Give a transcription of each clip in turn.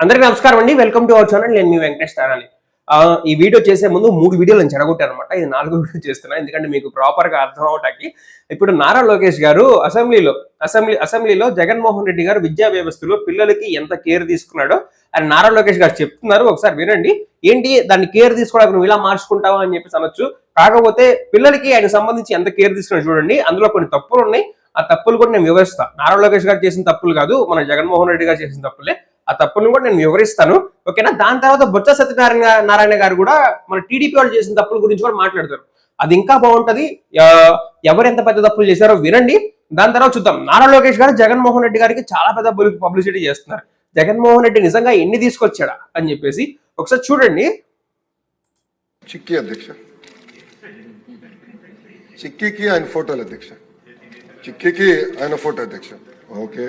అందరికీ నమస్కారం అండి. వెల్కమ్ టు అవర్ ఛానల్ నేను మీ వెంకటేష్ తారాలి ఆ, ఈ వీడియో చేసే ముందు మూడు వీడియోలు నేను చెడగొట్టాను అనమాట ఇది నాలుగో వీడియో చేస్తున్నా. ఎందుకంటే మీకు ప్రాపర్గా అర్థం అవటానికి ఇప్పుడు నారా లోకేష్ గారు అసెంబ్లీలో అసెంబ్లీ అసెంబ్లీలో జగన్మోహన్ రెడ్డి గారు విద్యా వ్యవస్థలో పిల్లలకి ఎంత కేర్ తీసుకున్నాడో అని నారా లోకేష్ గారు చెప్తున్నారు. ఒకసారి వినండి. ఏంటి? దాన్ని కేర్ తీసుకోవడానికి నువ్వు ఇలా మార్చుకుంటావా అని చెప్పేసి అనొచ్చు. కాకపోతే పిల్లలకి ఆయన సంబంధించి ఎంత కేర్ తీసుకున్నాడు చూడండి. అందులో కొన్ని తప్పులు ఉన్నాయి. ఆ తప్పులు కూడా నేను వివరిస్తాను నారా లోకేష్ గారు చేసిన తప్పులు కాదు. మన జగన్మోహన్ రెడ్డి గారు చేసిన తప్పులే. ఆ తప్పులను కూడా నేను వివరిస్తాను. ఓకేనా? దాని తర్వాత బొత్స సత్యనారాయణ నారాయణ గారు కూడా మన టీడీపీ వాళ్ళు చేసిన తప్పుల గురించి కూడా మాట్లాడతారు. అది ఇంకా బాగుంటది. ఎవరు ఎంత పెద్ద తప్పులు చేశారో వినండి. దాని తర్వాత చూద్దాం. నారా లోకేష్ గారు జగన్మోహన్ రెడ్డి గారికి చాలా పెద్ద పబ్లిసిటీ చేస్తున్నారు. జగన్మోహన్ రెడ్డి నిజంగా ఎన్ని తీసుకొచ్చాడా అని చెప్పేసి ఒకసారి చూడండి. చిక్కి అధ్యక్ష. చిక్కీకి ఆయన ఫోటోలు అధ్యక్ష. చిక్కీకి ఆయన ఫోటో అధ్యక్ష. ఓకే.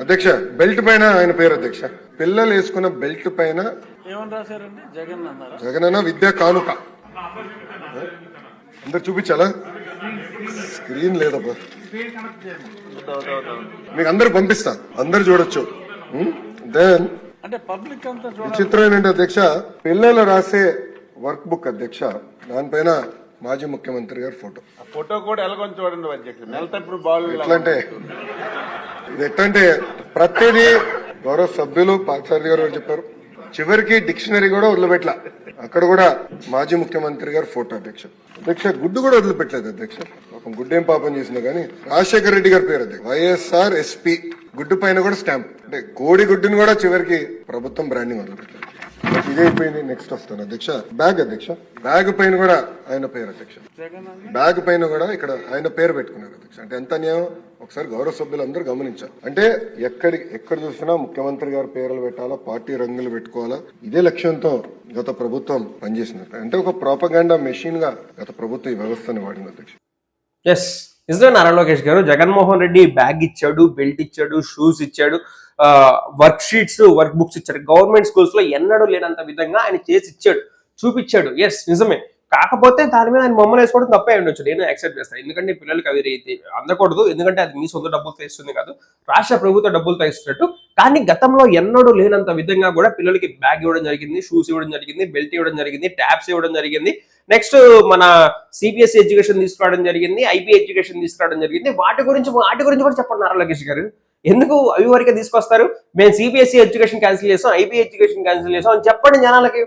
అధ్యక్ష బెల్ట్ పైన ఆయన పేరు అధ్యక్ష. పిల్లలు వేసుకున్న బెల్ట్ పైన ఏమని రాశారండి? జగన్ అన్నారా? జగనన్న విద్యా కానుక. అందరు చూపించాలా? స్క్రీన్ లేదబ్బా. మీకు అందరు పంపిస్తా. అందరు చూడొచ్చు. దెన్ అంటే పబ్లిక్ అంతా చూడాలి. విచిత్రం ఏంటంటే అధ్యక్ష పిల్లలు రాసే వర్క్ బుక్ అధ్యక్ష దానిపైన మాజీ ముఖ్యమంత్రి గారి ఫోటో ఆ ఫోటో కూడా ఎలాగొని చూడండి బాల్ ఎట్లంటే ఇది ఎట్లంటే ప్రతిదీ గౌరవ సభ్యులు పార్థసారథి గారు చెప్పారు. చివరికి డిక్షనరీ కూడా వదిలిపెట్ల. అక్కడ కూడా మాజీ ముఖ్యమంత్రి గారు ఫోటో అధ్యక్ష. అధ్యక్ష గుడ్డు కూడా వదిలిపెట్టలేదు అధ్యక్ష. ఒక గుడ్డేం పాపం చేసినా కానీ రాజశేఖర రెడ్డి గారి పేరు అధ్యక్ష. వైఎస్ఆర్ ఎస్పీ గుడ్డు పైన కూడా స్టాంప్. అంటే కోడి గుడ్డుని కూడా చివరికి ప్రభుత్వం బ్రాండింగ్ వదిలిపెట్టలేదు. ఇదైపోయింది నెక్స్ట్ వస్తాను అధ్యక్ష. బ్యాగ్ అధ్యక్ష. బ్యాగ్ పైన కూడా ఆయన పేరు అధ్యక్ష. బ్యాగ్ పైన కూడా ఇక్కడ ఆయన పేరు పెట్టుకున్నారు అధ్యక్ష. అంటే ఎంత అన్యాయం? ఒకసారి గౌరవ సభ్యులందరూ గమనించారు అంటే ఎక్కడి ఎక్కడ చూసినా ముఖ్యమంత్రి గారి పేర్లు పెట్టాలా పార్టీ రంగులు పెట్టుకోవాలా? ఇదే లక్ష్యంతో గత ప్రభుత్వం పనిచేసింది. అంటే ఒక ప్రోపగాండా మెషిన్గా గత ప్రభుత్వం ఈ వ్యవస్థను వాడింది అధ్యక్ష. ఎస్ నిజమే నారా లోకేష్ గారు జగన్మోహన్ రెడ్డి బ్యాగ్ ఇచ్చాడు బెల్ట్ ఇచ్చాడు షూస్ ఇచ్చాడు. వర్క్ షీట్స్ వర్క్ బుక్స్ ఇచ్చాడు. గవర్నమెంట్ స్కూల్స్లో ఎన్నడూ లేనంత విధంగా ఆయన చేసి ఇచ్చాడు. చూపించాడు. ఎస్ నిజమే. కాకపోతే దాని మీద ఆయన మమ్మల్ని వేసుకోవడం తప్పే ఉండొచ్చు. నేను యాక్సెప్ట్ చేస్తాను ఎందుకంటే పిల్లలకి అవి రీతి అందకూడదు. ఎందుకంటే అది మీ సొంత డబ్బులతో ఇస్తుంది కాదు. రాష్ట్ర ప్రభుత్వ డబ్బులతో ఇస్తున్నట్టు కానీ గతంలో ఎన్నడూ లేనంత విధంగా కూడా పిల్లలకి బ్యాగ్ ఇవ్వడం జరిగింది షూస్ ఇవ్వడం జరిగింది బెల్ట్ ఇవ్వడం జరిగింది ట్యాబ్స్ ఇవ్వడం జరిగింది. నెక్స్ట్ మన సిబిఎస్ ఎడ్యుకేషన్ తీసుకురావడం జరిగింది ఐబీ ఎడ్యుకేషన్ తీసుకురావడం జరిగింది. వాటి గురించి వాటి గురించి కూడా చెప్పండి నారా లోకేష్ గారు. ఎందుకు అవి వరకే తీసుకొస్తారు? మేము సిబిఎస్ఈ ఎడ్యుకేషన్ క్యాన్సిల్ చేసాం ఐపీ ఎడ్యుకేషన్ క్యాన్సిల్ చేసాం అని చెప్పండి జనాలకి.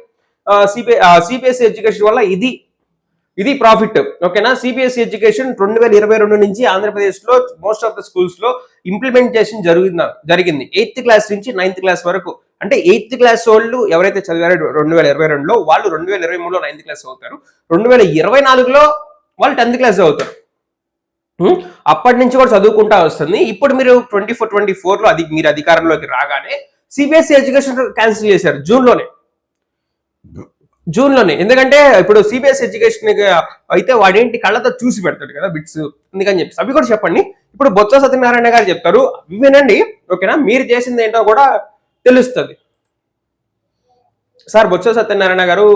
సిబిఐ సిబిఎస్ఈ ఎడ్యుకేషన్ వల్ల ఇది ఇది ప్రాఫిట్ ఓకేనా? సిబిఎస్ఈ ఎడ్యుకేషన్ రెండు వేల ఇరవై రెండు నుంచి ఆంధ్రప్రదేశ్లో మోస్ట్ ఆఫ్ ద స్కూల్స్లో ఇంప్లిమెంటేషన్ జరిగింది జరిగింది. ఎయిత్ క్లాస్ నుంచి నైన్త్ క్లాస్ వరకు. అంటే ఎయిత్ క్లాస్ వాళ్ళు ఎవరైతే చదివారో రెండు వేల ఇరవై రెండులో వాళ్ళు రెండు వేల ఇరవై మూడులో నైన్త్ క్లాస్ అవుతారు. రెండు వేల ఇరవై నాలుగులో వాళ్ళు టెన్త్ క్లాస్ అవుతారు. అప్పటి నుంచి కూడా చదువుకుంటా వస్తుంది. ఇప్పుడు మీరు ట్వంటీ ఫోర్ ట్వంటీ ఫోర్లో అది మీరు అధికారంలోకి రాగానే సిబిఎస్ఈ ఎడ్యుకేషన్ క్యాన్సిల్ చేశారు జూన్లోనే. జూన్లోనే. ఎందుకంటే ఇప్పుడు సిబిఎస్ ఎడ్యుకేషన్ అయితే వాడేంటి కళ్ళతో చూసి పెడతాడు కదా బిట్స్ అందుకని చెప్పి అవి కూడా చెప్పండి. ఇప్పుడు బొత్స సత్యనారాయణ గారు చెప్తారు అవి వినండి ఓకేనా? మీరు చేసింది ఏంటో కూడా తెలుస్తుంది. సార్ బొత్స సత్యనారాయణ గారు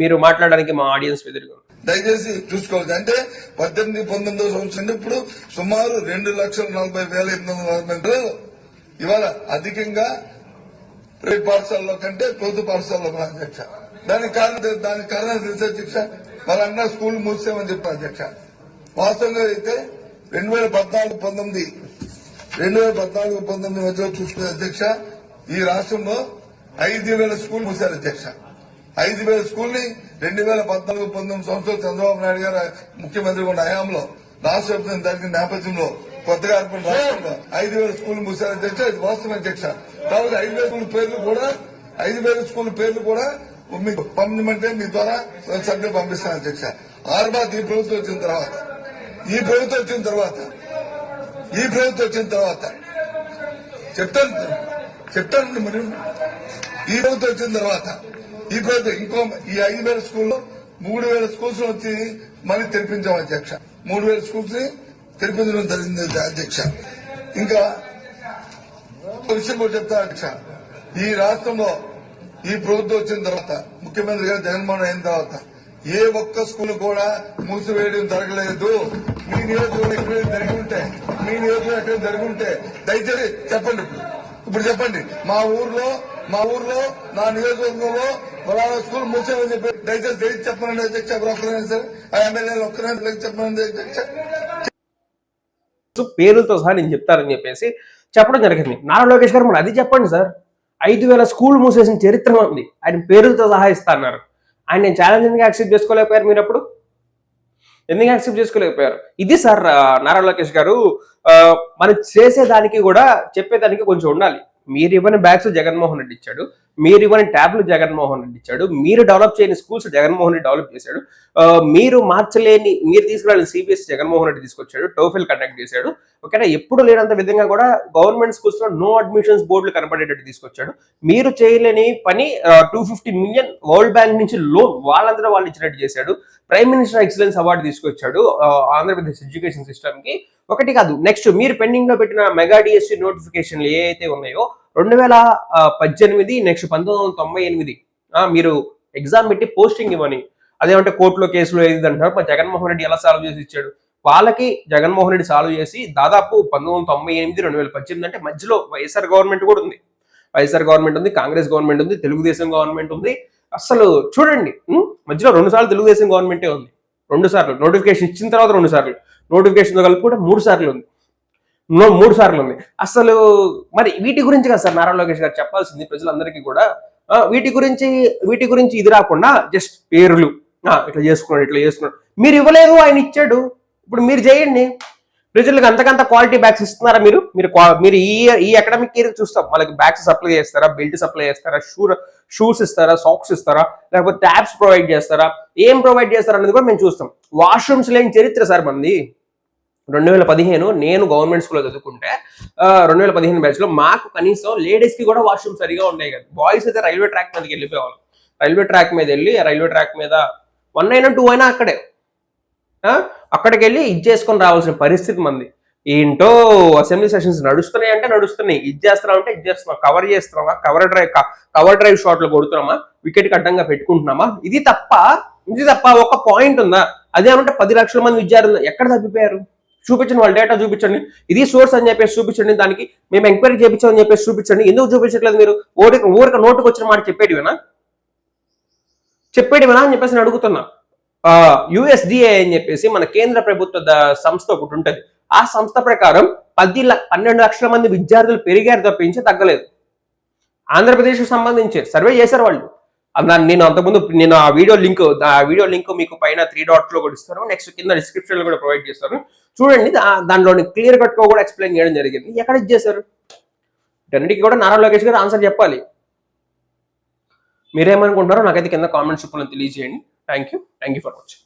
మీరు మాట్లాడడానికి మా ఆడియన్స్ ఎదురుగా దయచేసి చూసుకోవాలి. అంటే పద్దెనిమిది పంతొమ్మిదో సంవత్సరం ఇప్పుడు సుమారు రెండు లక్షల నలభై వేల ఎనిమిది వందల నలభై ఇవాళ అధికంగా ప్రైవేట్ పాఠశాలలో కంటే ప్రభుత్వ పాఠశాలలో అధ్యక్ష. దానికి కారణం దానికి కారణం తెలిసే అధ్యక్ష వాళ్ళన్న స్కూల్ మూసామని చెప్పారు అధ్యక్ష. వాస్తవంగా అయితే రెండు వేల పద్నాలుగు పంతొమ్మిది రెండు వేల పద్నాలుగు పంతొమ్మిది మధ్యలో చూసుకునే అధ్యక్ష ఈ రాష్ట్రంలో ఐదు వేల స్కూల్ మూసారు అధ్యక్ష. ఐదు వేల స్కూల్ని రెండు వేల పద్నాలుగు పంతొమ్మిది సంవత్సరాలు చంద్రబాబు నాయుడు గారు ముఖ్యమంత్రి ఉన్న హయాంలో రాష్ట్ర విభజన జరిగిన నేపథ్యంలో కొత్తగా ఏర్పడిన రాష్ట్రంలో ఐదు వేల స్కూల్ మూసారు. అధ్యక్ష ఇది వాస్తవం అధ్యక్ష. కాబట్టి ఐదు వేల స్కూల్ పేర్లు కూడా ఐదు వేల స్కూల్ పేర్లు కూడా మీకు పంపించమంటే మీ ద్వారా సభ్యులు పంపిస్తాను అధ్యక్ష. ఆర్బాద్ ఈ ప్రభుత్వం వచ్చిన తర్వాత ఈ ప్రభుత్వం వచ్చిన తర్వాత ఈ ప్రభుత్వం వచ్చిన తర్వాత చెప్తాను చెప్తాను మరి ఈ ప్రభుత్వం వచ్చిన తర్వాత ఈ ఇంకో ఈ ఐదు వేల స్కూల్లో మూడు వేల స్కూల్స్ వచ్చి మళ్ళీ తెరిపించాం అధ్యక్ష. మూడు వేల స్కూల్స్ని తెరిపించడం జరిగింది అధ్యక్ష. ఇంకా విషయం కూడా చెప్తా అధ్యక్ష. ఈ రాష్ట్రంలో ఈ ప్రభుత్వం వచ్చిన తర్వాత ముఖ్యమంత్రి గారు జగన్మోహన్ అయిన తర్వాత ఏ ఒక్క స్కూల్ కూడా మూసివేయడం జరగలేదు. మీ నియోజకవర్గం ఎక్కడ జరిగి ఉంటే మీ నియోజకవర్గం ఎక్కడ జరిగి ఉంటే దయచేసి చెప్పండి ఇప్పుడు. ఇప్పుడు చెప్పండి మా ఊర్లో మా ఊర్లో నా నియోజకవర్గంలో ఫలానా స్కూల్ మూసేమని చెప్పి దయచేసి తెలిసి చెప్పనండి అధ్యక్ష ఒక్కరైనా సరే ఆ ఎమ్మెల్యేలు ఒక్కరైనా చెప్పనండి అధ్యక్ష పేరులతో సహా నేను చెప్తారని చెప్పేసి చెప్పడం జరిగింది. నారా లోకేష్ గారు మరి అది చెప్పండి సార్. ఐదు వేల స్కూల్ మూసేసిన చరిత్ర ఉంది. ఆయన పేరులతో సహా ఇస్తా అన్నారు. ఆయన నేను ఛాలెంజ్ ఎందుకు యాక్సెప్ట్ చేసుకోలేకపోయారు మీరు అప్పుడు ఎందుకు యాక్సెప్ట్ చేసుకోలేకపోయారు? ఇది సార్ నారా లోకేష్ గారు మనం చేసేదానికి కూడా చెప్పేదానికి కొంచెం ఉండాలి. మీరు ఇవ్వని బ్యాగ్స్ జగన్మోహన్ రెడ్డి ఇచ్చాడు. మీరు ఇవ్వని ట్యాబ్లు జగన్మోహన్ రెడ్డి ఇచ్చాడు మీరు డెవలప్ చేయని స్కూల్స్ జగన్మోహన్ రెడ్డి డెవలప్ చేశాడు మీరు మార్చలేని మీరు తీసుకురాని సిబిఎస్ జగన్మోహన్ రెడ్డి తీసుకొచ్చాడు టోఫిల్ కండక్ట్ చేశాడు. ఓకేనా ఎప్పుడు లేనంత విధంగా కూడా గవర్నమెంట్ స్కూల్స్లో నో అడ్మిషన్స్ బోర్డులు కనపడేటట్టు తీసుకొచ్చాడు. మీరు చేయలేని పని two fifty million World Bank నుంచి లోన్ వాళ్ళందరూ వాళ్ళు ఇచ్చినట్టు చేశాడు. ప్రైమ్ మినిస్టర్ ఎక్సలెన్స్ అవార్డు తీసుకొచ్చాడు ఆంధ్రప్రదేశ్ ఎడ్యుకేషన్ సిస్టమ్కి. ఒకటి కాదు నెక్స్ట్ మీరు పెండింగ్లో పెట్టిన మెగా డిఎస్సి నోటిఫికేషన్లు ఏ అయితే ఉన్నాయో రెండు వేల పద్దెనిమిది నెక్స్ట్ పంతొమ్మిది వందల తొంభై ఎనిమిది. మీరు ఎగ్జామ్ పెట్టి పోస్టింగ్ ఇవ్వని అదేమంటే కోర్టులో కేసులు ఏది అంటారు జగన్మోహన్ రెడ్డి ఎలా సాల్వ్ చేసి ఇచ్చాడు? వాళ్ళకి జగన్మోహన్ రెడ్డి సాల్వ్ చేసి దాదాపు పంతొమ్మిది వందల తొంభై ఎనిమిది రెండు వేల పద్దెనిమిది అంటే మధ్యలో వైఎస్ఆర్ గవర్నమెంట్ కూడా ఉంది. వైఎస్ఆర్ గవర్నమెంట్ ఉంది కాంగ్రెస్ గవర్నమెంట్ ఉంది తెలుగుదేశం గవర్నమెంట్ ఉంది. అసలు చూడండి మధ్యలో రెండు సార్లు తెలుగుదేశం గవర్నమెంటే ఉంది. రెండు సార్లు. నోటిఫికేషన్ ఇచ్చిన తర్వాత రెండు సార్లు. నోటిఫికేషన్ కూడా మూడు సార్లు ఉంది. మూడు సార్లు ఉంది అసలు మరి వీటి గురించి కదా సార్ నారా లోకేష్ గారు చెప్పాల్సింది ప్రజలందరికీ కూడా వీటి గురించి వీటి గురించి ఇది రాకుండా జస్ట్ పేర్లు. ఇట్లా చేసుకున్నాడు ఇట్లా చేసుకున్నాడు. మీరు ఇవ్వలేదు ఆయన ఇచ్చాడు. ఇప్పుడు మీరు చేయండి. ప్రజలకు అంతకంత క్వాలిటీ బ్యాగ్స్ ఇస్తున్నారా మీరు? మీరు మీరు ఈ ఈ అకాడమిక్ ఇయర్ చూస్తాం. వాళ్ళకి బ్యాగ్స్ సప్లై చేస్తారా? బెల్ట్ సప్లై చేస్తారా? షూ షూస్ ఇస్తారా? సాక్స్ ఇస్తారా? లేకపోతే ట్యాబ్స్ ప్రొవైడ్ చేస్తారా? ఏం ప్రొవైడ్ చేస్తారా అనేది కూడా మేము చూస్తాం. వాష్రూమ్స్ లేని చరిత్ర సార్ మంది. రెండు వేల పదిహేను నేను గవర్నమెంట్ స్కూల్లో చదువుకుంటే రెండు వేల పదిహేను బ్యాచ్లో మాకు కనీసం లేడీస్కి కూడా వాష్రూమ్ సరిగా ఉండేవి కదా. బాయ్స్ అయితే రైల్వే ట్రాక్ మీదకి వెళ్ళిపోయేవాళ్ళం. రైల్వే ట్రాక్ మీద వెళ్ళి రైల్వే ట్రాక్ మీద వన్ అయినా టూ అయినా అక్కడే. అక్కడికి వెళ్ళి ఇది చేసుకొని రావాల్సిన పరిస్థితి మంది. ఏంటో అసెంబ్లీ సెషన్స్ నడుస్తున్నాయి అంటే నడుస్తున్నాయి. ఇది చేస్తున్నాం అంటే ఇది చేస్తున్నాం. కవర్ చేస్తున్నామా? కవర్ డ్రైవ్ కవర్ డ్రైవ్ షాట్లు కొడుతున్నామా? వికెట్ అడ్డంగా పెట్టుకుంటున్నామా? ఇది తప్ప ఇది తప్ప ఒక పాయింట్ ఉందా? అదేమంటే పది లక్షల మంది విద్యార్థులు ఎక్కడ తప్పిపోయారు? చూపించండి వాళ్ళ డేటా చూపించండి. ఇది సోర్స్ అని చెప్పేసి చూపించండి దానికి మేము ఎంక్వైరీ చేయించామని చెప్పేసి చూపించండి. ఎందుకు చూపించట్లేదు మీరు? ఊరికి ఊరికి నోటుకు వచ్చిన మాట చెప్పేటివేనా? చెప్పేటివేనా అని చెప్పేసి నేను అడుగుతున్నా. యుఎస్డిఏ అని చెప్పేసి మన కేంద్ర ప్రభుత్వ సంస్థ ఒకటి ఉంటుంది. ఆ సంస్థ ప్రకారం పది పన్నెండు లక్షల మంది విద్యార్థులు పెరిగారు తప్పించి తగ్గలేదు. ఆంధ్రప్రదేశ్కి సంబంధించి సర్వే చేశారు వాళ్ళు. నేను అంతకుముందు నేను ఆ వీడియో లింక్ ఆ వీడియో లింక్ మీకు పైన త్రీ డాట్స్లో కూడా ఇస్తాను. నెక్స్ట్ కింద డిస్క్రిప్షన్లో కూడా ప్రొవైడ్ చేస్తాను. చూడండి దా- దానిలోని క్లియర్ కట్గా కూడా ఎక్స్ప్లెయిన్ చేయడం జరిగింది. ఎక్కడ ఇచ్చేసారు వీటన్నిటికీ కూడా నారా లోకేష్ గారు ఆన్సర్ చెప్పాలి. మీరేమనుకుంటారో నాకైతే కింద కామెంట్స్ రూపంలో తెలియజేయండి. Thank you thank you for watching